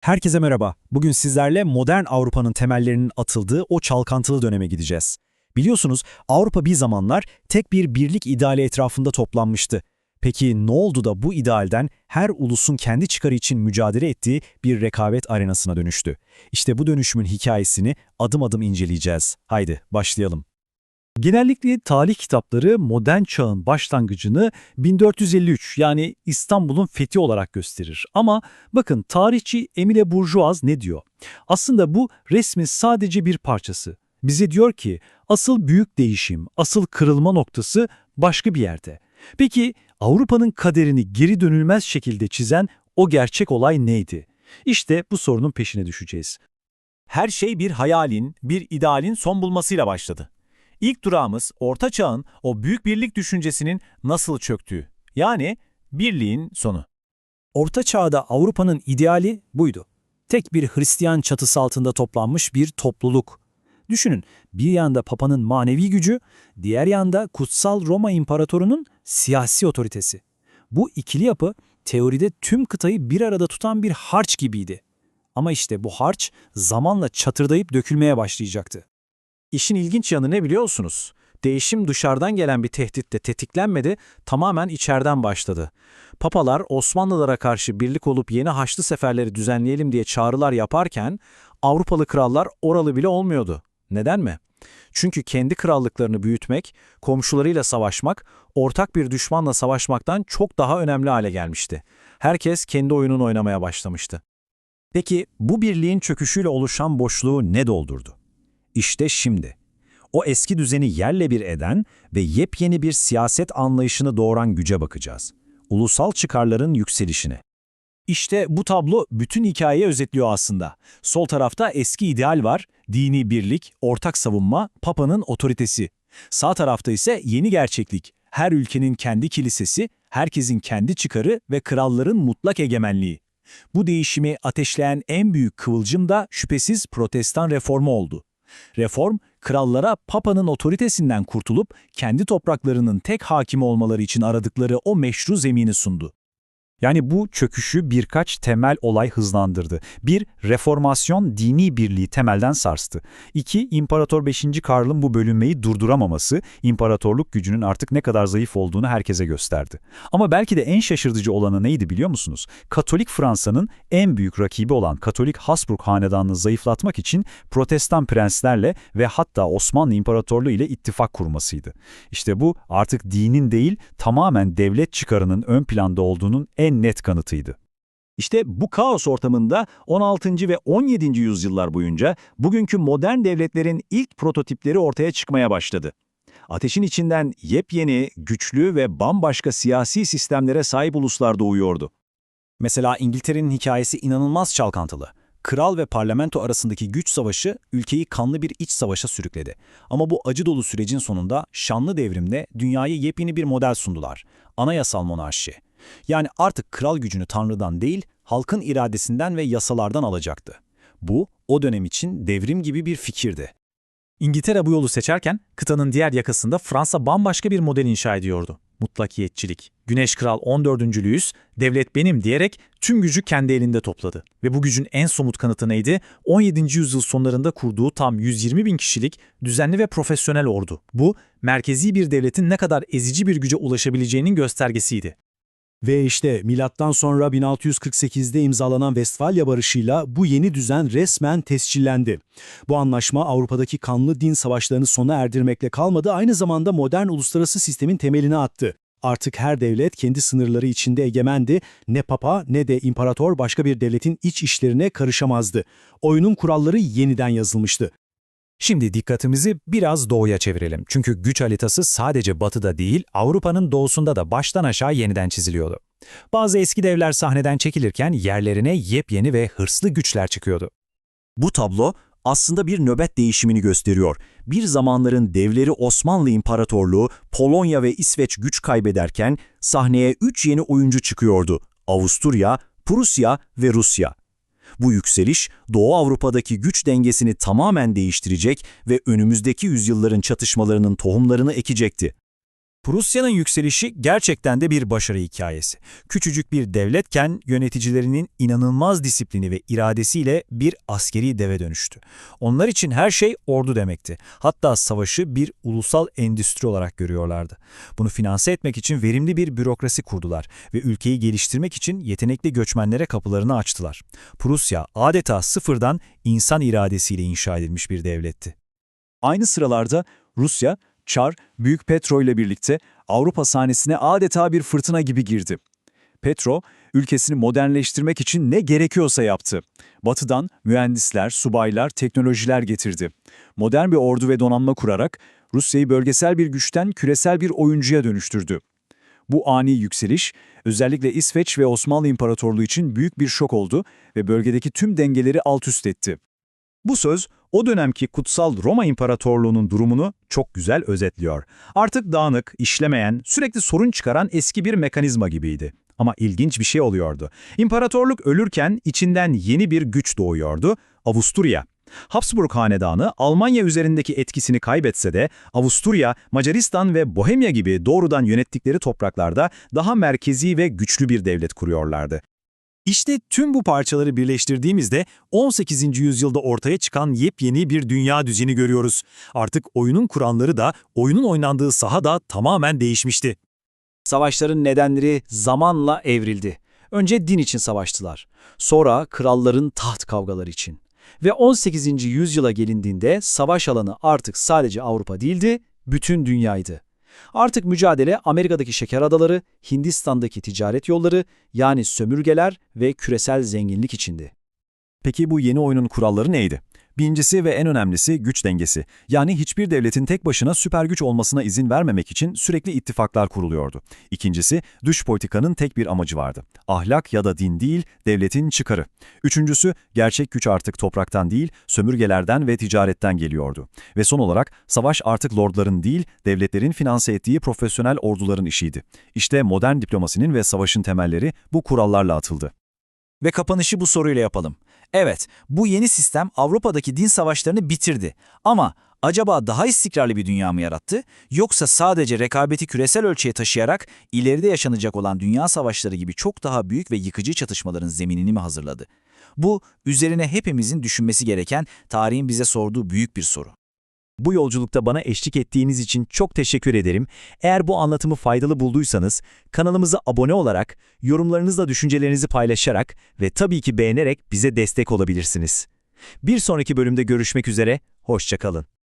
Herkese merhaba. Bugün sizlerle modern Avrupa'nın temellerinin atıldığı o çalkantılı döneme gideceğiz. Biliyorsunuz Avrupa bir zamanlar tek bir birlik ideali etrafında toplanmıştı. Peki ne oldu da bu idealden her ulusun kendi çıkarı için mücadele ettiği bir rekabet arenasına dönüştü? İşte bu dönüşümün hikayesini adım adım inceleyeceğiz. Haydi başlayalım. Genellikle tarih kitapları modern çağın başlangıcını 1453 yani İstanbul'un fethi olarak gösterir. Ama bakın tarihçi Emile Bourgeois ne diyor? Aslında bu resmin sadece bir parçası. Bize diyor ki asıl büyük değişim, asıl kırılma noktası başka bir yerde. Peki Avrupa'nın kaderini geri dönülmez şekilde çizen o gerçek olay neydi? İşte bu sorunun peşine düşeceğiz. Her şey bir hayalin, bir idealin son bulmasıyla başladı. İlk durağımız Orta Çağ'ın o büyük birlik düşüncesinin nasıl çöktüğü. Yani birliğin sonu. Orta Çağ'da Avrupa'nın ideali buydu. Tek bir Hristiyan çatısı altında toplanmış bir topluluk. Düşünün, bir yanda Papa'nın manevi gücü, diğer yanda Kutsal Roma İmparatoru'nun siyasi otoritesi. Bu ikili yapı teoride tüm kıtayı bir arada tutan bir harç gibiydi. Ama işte bu harç zamanla çatırdayıp dökülmeye başlayacaktı. İşin ilginç yanı ne biliyorsunuz? Değişim dışarıdan gelen bir tehditle tetiklenmedi, tamamen içeriden başladı. Papalar Osmanlılara karşı birlik olup yeni haçlı seferleri düzenleyelim diye çağrılar yaparken Avrupalı krallar oralı bile olmuyordu. Neden mi? Çünkü kendi krallıklarını büyütmek, komşularıyla savaşmak, ortak bir düşmanla savaşmaktan çok daha önemli hale gelmişti. Herkes kendi oyununu oynamaya başlamıştı. Peki bu birliğin çöküşüyle oluşan boşluğu ne doldurdu? İşte şimdi. O eski düzeni yerle bir eden ve yepyeni bir siyaset anlayışını doğuran güce bakacağız. Ulusal çıkarların yükselişine. İşte bu tablo bütün hikayeyi özetliyor aslında. Sol tarafta eski ideal var, dini birlik, ortak savunma, papanın otoritesi. Sağ tarafta ise yeni gerçeklik, her ülkenin kendi kilisesi, herkesin kendi çıkarı ve kralların mutlak egemenliği. Bu değişimi ateşleyen en büyük kıvılcım da şüphesiz protestan reformu oldu. Reform, krallara papanın otoritesinden kurtulup kendi topraklarının tek hakimi olmaları için aradıkları o meşru zemini sundu. Yani bu çöküşü birkaç temel olay hızlandırdı. Bir, reformasyon dini birliği temelden sarstı. İki, İmparator 5. Karl'ın bu bölünmeyi durduramaması, imparatorluk gücünün artık ne kadar zayıf olduğunu herkese gösterdi. Ama belki de en şaşırtıcı olanı neydi biliyor musunuz? Katolik Fransa'nın en büyük rakibi olan Katolik Habsburg hanedanını zayıflatmak için Protestan prenslerle ve hatta Osmanlı İmparatorluğu ile ittifak kurmasıydı. İşte bu artık dinin değil, tamamen devlet çıkarının ön planda olduğunun en net kanıtıydı. İşte bu kaos ortamında 16. ve 17. yüzyıllar boyunca bugünkü modern devletlerin ilk prototipleri ortaya çıkmaya başladı. Ateşin içinden yepyeni, güçlü ve bambaşka siyasi sistemlere sahip uluslar doğuyordu. Mesela İngiltere'nin hikayesi inanılmaz çalkantılı. Kral ve parlamento arasındaki güç savaşı ülkeyi kanlı bir iç savaşa sürükledi. Ama bu acı dolu sürecin sonunda şanlı devrimde dünyaya yepyeni bir model sundular. Anayasal monarşi. Yani artık kral gücünü tanrıdan değil, halkın iradesinden ve yasalardan alacaktı. Bu, o dönem için devrim gibi bir fikirdi. İngiltere bu yolu seçerken kıtanın diğer yakasında Fransa bambaşka bir model inşa ediyordu. Mutlakiyetçilik. Güneş Kral 14. Louis, devlet benim diyerek tüm gücü kendi elinde topladı. Ve bu gücün en somut kanıtı neydi? 17. yüzyıl sonlarında kurduğu tam 120 bin kişilik düzenli ve profesyonel ordu. Bu, merkezi bir devletin ne kadar ezici bir güce ulaşabileceğinin göstergesiydi. Ve işte milattan sonra 1648'de imzalanan Westfalya Barışı'yla bu yeni düzen resmen tescillendi. Bu anlaşma Avrupa'daki kanlı din savaşlarını sona erdirmekle kalmadı, aynı zamanda modern uluslararası sistemin temelini attı. Artık her devlet kendi sınırları içinde egemendi, ne papa ne de imparator başka bir devletin iç işlerine karışamazdı. Oyunun kuralları yeniden yazılmıştı. Şimdi dikkatimizi biraz doğuya çevirelim. Çünkü güç haritası sadece batıda değil, Avrupa'nın doğusunda da baştan aşağı yeniden çiziliyordu. Bazı eski devler sahneden çekilirken yerlerine yepyeni ve hırslı güçler çıkıyordu. Bu tablo aslında bir nöbet değişimini gösteriyor. Bir zamanların devleri Osmanlı İmparatorluğu, Polonya ve İsveç güç kaybederken sahneye üç yeni oyuncu çıkıyordu. Avusturya, Prusya ve Rusya. Bu yükseliş Doğu Avrupa'daki güç dengesini tamamen değiştirecek ve önümüzdeki yüzyılların çatışmalarının tohumlarını ekecekti. Prusya'nın yükselişi gerçekten de bir başarı hikayesi. Küçücük bir devletken yöneticilerinin inanılmaz disiplini ve iradesiyle bir askeri deve dönüştü. Onlar için her şey ordu demekti. Hatta savaşı bir ulusal endüstri olarak görüyorlardı. Bunu finanse etmek için verimli bir bürokrasi kurdular ve ülkeyi geliştirmek için yetenekli göçmenlere kapılarını açtılar. Prusya adeta sıfırdan insan iradesiyle inşa edilmiş bir devletti. Aynı sıralarda Rusya, Çar, Büyük Petro ile birlikte Avrupa sahnesine adeta bir fırtına gibi girdi. Petro, ülkesini modernleştirmek için ne gerekiyorsa yaptı. Batıdan mühendisler, subaylar, teknolojiler getirdi. Modern bir ordu ve donanma kurarak Rusya'yı bölgesel bir güçten küresel bir oyuncuya dönüştürdü. Bu ani yükseliş, özellikle İsveç ve Osmanlı İmparatorluğu için büyük bir şok oldu ve bölgedeki tüm dengeleri alt üst etti. Bu söz o dönemki kutsal Roma İmparatorluğu'nun durumunu çok güzel özetliyor. Artık dağınık, işlemeyen, sürekli sorun çıkaran eski bir mekanizma gibiydi. Ama ilginç bir şey oluyordu. İmparatorluk ölürken içinden yeni bir güç doğuyordu, Avusturya. Habsburg Hanedanı Almanya üzerindeki etkisini kaybetse de Avusturya, Macaristan ve Bohemya gibi doğrudan yönettikleri topraklarda daha merkezi ve güçlü bir devlet kuruyorlardı. İşte tüm bu parçaları birleştirdiğimizde 18. yüzyılda ortaya çıkan yepyeni bir dünya düzeni görüyoruz. Artık oyunun kuranları da, oyunun oynandığı saha da tamamen değişmişti. Savaşların nedenleri zamanla evrildi. Önce din için savaştılar. Sonra kralların taht kavgaları için. Ve 18. yüzyıla gelindiğinde savaş alanı artık sadece Avrupa değildi, bütün dünyaydı. Artık mücadele Amerika'daki şeker adaları, Hindistan'daki ticaret yolları yani sömürgeler ve küresel zenginlik içindi. Peki bu yeni oyunun kuralları neydi? Birincisi ve en önemlisi güç dengesi. Yani hiçbir devletin tek başına süper güç olmasına izin vermemek için sürekli ittifaklar kuruluyordu. İkincisi, dış politikanın tek bir amacı vardı. Ahlak ya da din değil, devletin çıkarı. Üçüncüsü, gerçek güç artık topraktan değil, sömürgelerden ve ticaretten geliyordu. Ve son olarak, savaş artık lordların değil, devletlerin finanse ettiği profesyonel orduların işiydi. İşte modern diplomasinin ve savaşın temelleri bu kurallarla atıldı. Ve kapanışı bu soruyla yapalım. Evet, bu yeni sistem Avrupa'daki din savaşlarını bitirdi. Ama acaba daha istikrarlı bir dünya mı yarattı? Yoksa sadece rekabeti küresel ölçüye taşıyarak ileride yaşanacak olan dünya savaşları gibi çok daha büyük ve yıkıcı çatışmaların zeminini mi hazırladı? Bu, üzerine hepimizin düşünmesi gereken tarihin bize sorduğu büyük bir soru. Bu yolculukta bana eşlik ettiğiniz için çok teşekkür ederim. Eğer bu anlatımı faydalı bulduysanız kanalımıza abone olarak, yorumlarınızla düşüncelerinizi paylaşarak ve tabii ki beğenerek bize destek olabilirsiniz. Bir sonraki bölümde görüşmek üzere, hoşçakalın.